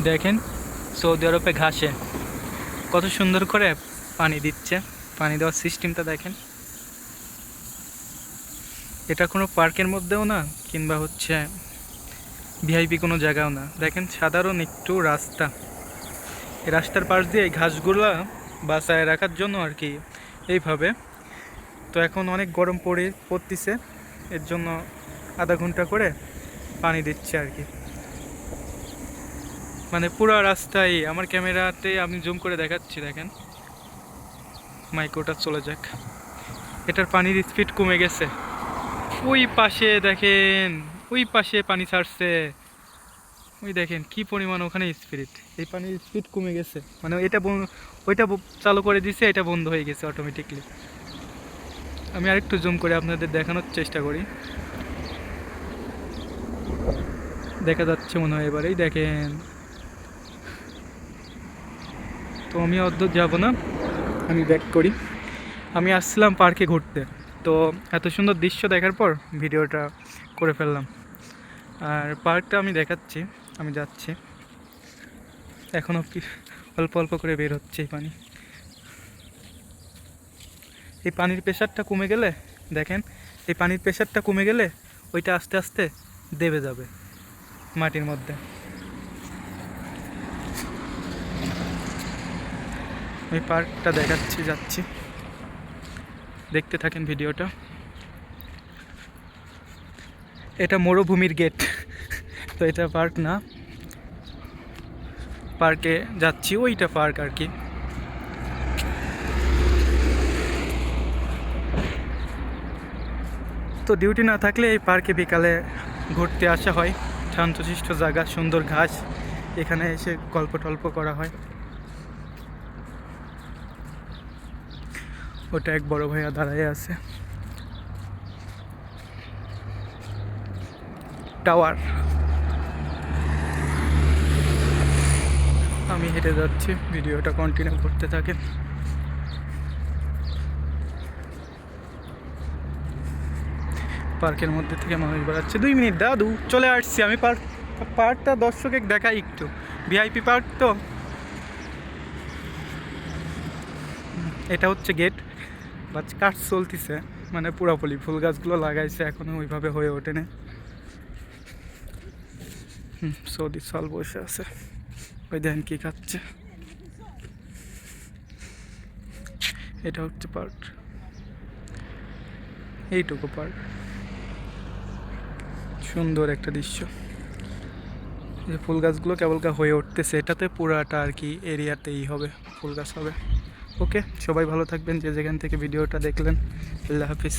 দেখেন, সৌদি আরবে ঘাসে কত সুন্দর করে পানি দিচ্ছে। পানি দেওয়ার সিস্টেমটা দেখেন। এটা কোনো পার্কের মধ্যেও না, কিংবা হচ্ছে ভিআইপি কোনো জায়গাও না। দেখেন, সাধারণ একটু রাস্তা। রাস্তার পাশ দিয়ে এই ঘাসগুলো বাঁচায় রাখার জন্য আর কি এইভাবে। তো এখন অনেক গরম পড়ে, পড়তিছে। এর জন্য আধা ঘণ্টা করে পানি দিচ্ছে আর কি। মানে পুরো রাস্তায়, আমার ক্যামেরাতে আমি জুম করে দেখাচ্ছি, দেখেন। মাইক্রোটা চলে যাক। এটার পানির স্পিড কমে গেছে। ওই পাশে দেখেন, ওই পাশে পানি ছাড়ছে। ওই দেখেন, কি পরিমাণ ওখানে স্পিড এই পানির স্পিড কমে গেছে। মানে এটা ওইটা চালু করে দিছে, এটা বন্ধ হয়ে গেছে অটোমেটিকলি আমি আরেকটু জুম করে আপনাদের দেখানোর চেষ্টা করি। দেখা যাচ্ছে মনে হয় এবারেই, দেখেন। তো আমি অর্ধ যাব না। আমি ব্যাক করি। আমি আসছিলাম পার্কে ঘুরতে। তো এত সুন্দর দৃশ্য দেখার পর ভিডিওটা করে ফেললাম। আর পার্কটা আমি দেখাচ্ছি। আমি যাচ্ছি। এখনও কি অল্প অল্প করে বের হচ্ছে এই পানি। এই পানির প্রেশারটা কমে গেলে, দেখেন, এই পানির প্রেশারটা কমে গেলে ওইটা আস্তে আস্তে দেবে যাবে মাটির মধ্যে। আমি পার্কটা দেখাচ্ছি, যাচ্ছি। দেখতে থাকেন ভিডিওটা। এটা মরুভূমির গেট। তো এটা পার্ক না। পার্কে যাচ্ছি, ওইটা পার্ক আর কি। তো ডিউটি না থাকলে এই পার্কে বিকালে ঘুরতে আসা হয়। শান্তশিষ্ট জায়গা, সুন্দর ঘাস। এখানে এসে গল্প টল্প করা হয়। ওটা এক বড় ভাইয়া দাঁড়ায় আছে। টাওয়ার। আমি হেঁটে যাচ্ছি, ভিডিওটা কন্টিনিউ করতে থাকে। পার্কের মধ্যে থেকে মানুষ বেড়াচ্ছে। দুই মিনিট, দাদু, চলে আসছি আমি পার্ক। পার্কটা দর্শকে দেখাই একটু। ভিআইপি পার্ক তো। এটা হচ্ছে গেট। বাট কাজ চলতেছে মানে পুরোপুরি। ফুল গাছগুলো লাগাইছে, এখনও ওইভাবে হয়ে ওঠেনি। সৌদি সাল বসে আছে। ওই দেখেন কি খাচ্ছে। এটা হচ্ছে পার্ক এইটুকু পার্ক সুন্দর একটা দৃশ্য। যে ফুল গাছগুলো কেবলকা হয়ে উঠতেছে, এটাতে পুরাটা আর কি এরিয়াতেই হবে, ফুল গাছ হবে। ওকে সবাই ভালো থাকবেন যে যেখান থেকে ভিডিওটা দেখলেন আল্লাহ হাফিজ।